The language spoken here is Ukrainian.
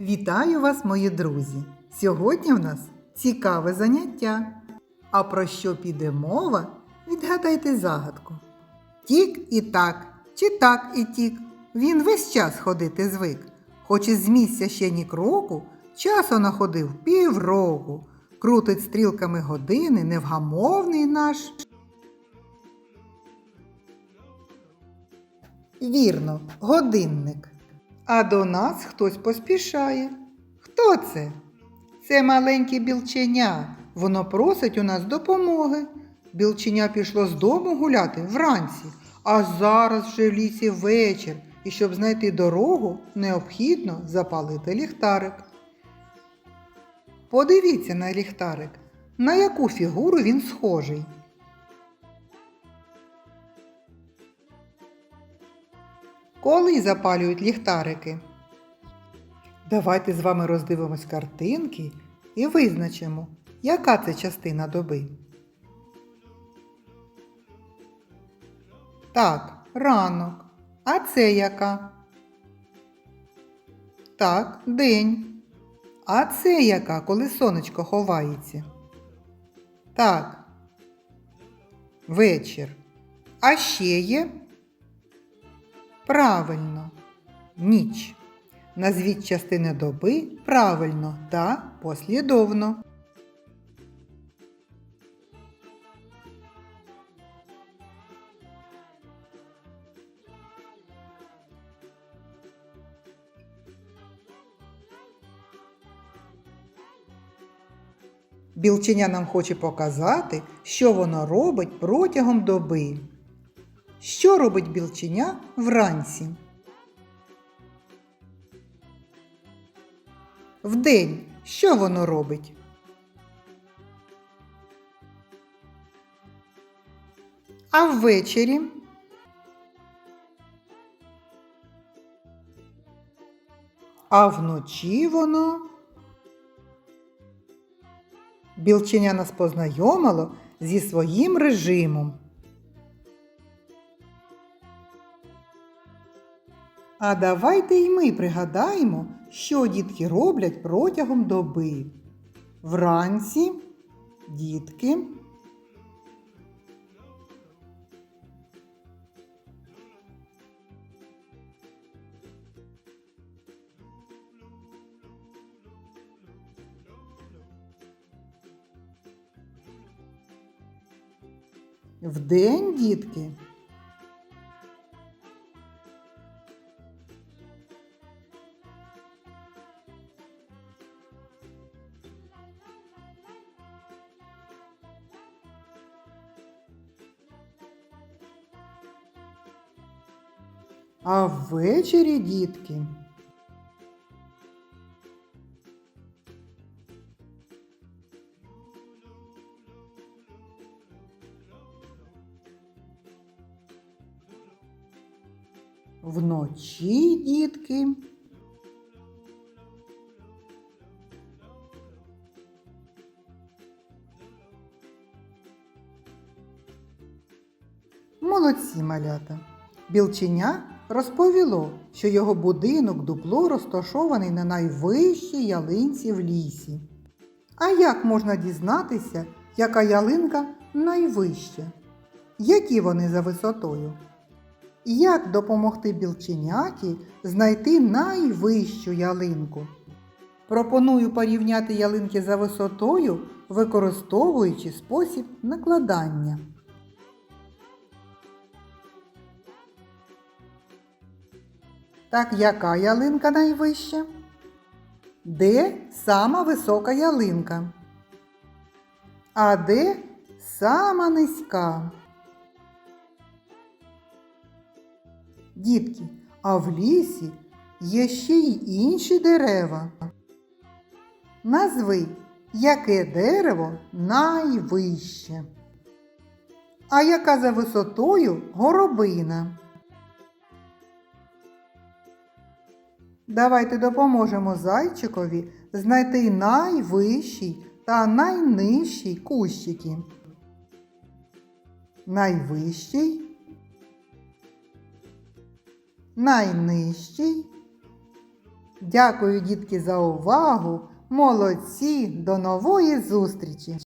Вітаю вас, мої друзі! Сьогодні в нас цікаве заняття. А про що піде мова? Відгадайте загадку. Тік і так, чи так і тік. Він весь час ходити звик. Хоч із місця ще ні кроку, часу находив півроку. Крутить стрілками години, невгамовний наш. Вірно, годинник. А до нас хтось поспішає. Хто це? Це маленьке білченя. Воно просить у нас допомоги. Білченя пішло з дому гуляти вранці, а зараз вже в лісі вечір, і щоб знайти дорогу, необхідно запалити ліхтарик. Подивіться на ліхтарик, на яку фігуру він схожий. Коли запалюють ліхтарики? Давайте з вами роздивимось картинки і визначимо, яка це частина доби. Так, ранок. А це яка? Так, день. А це яка, коли сонечко ховається? Так. Вечір. А ще є? Правильно. Ніч. Назвіть частини доби правильно та послідовно. Білченя нам хоче показати, що воно робить протягом доби. Що робить білченя вранці? Вдень що воно робить? А ввечері? А вночі воно? Білченя нас познайомило зі своїм режимом. А давайте й ми пригадаємо, що дітки роблять протягом доби. Вранці дітки. Вдень дітки. А ввечері, дітки. Вночі, дітки. Молодці малята. Білченя розповіло, що його будинок дупло розташований на найвищій ялинці в лісі. А як можна дізнатися, яка ялинка найвища? Які вони за висотою? Як допомогти білченяті знайти найвищу ялинку? Пропоную порівняти ялинки за висотою, використовуючи спосіб накладання. Так яка ялинка найвища? Де сама висока ялинка? А де сама низька? Дітки, а в лісі є ще й інші дерева. Назви, яке дерево найвище. А яка за висотою горобина? Давайте допоможемо зайчикові знайти найвищий та найнижчий кущики. Найвищий, найнижчий Дякую, дітки, за увагу. Молодці! До нової зустрічі!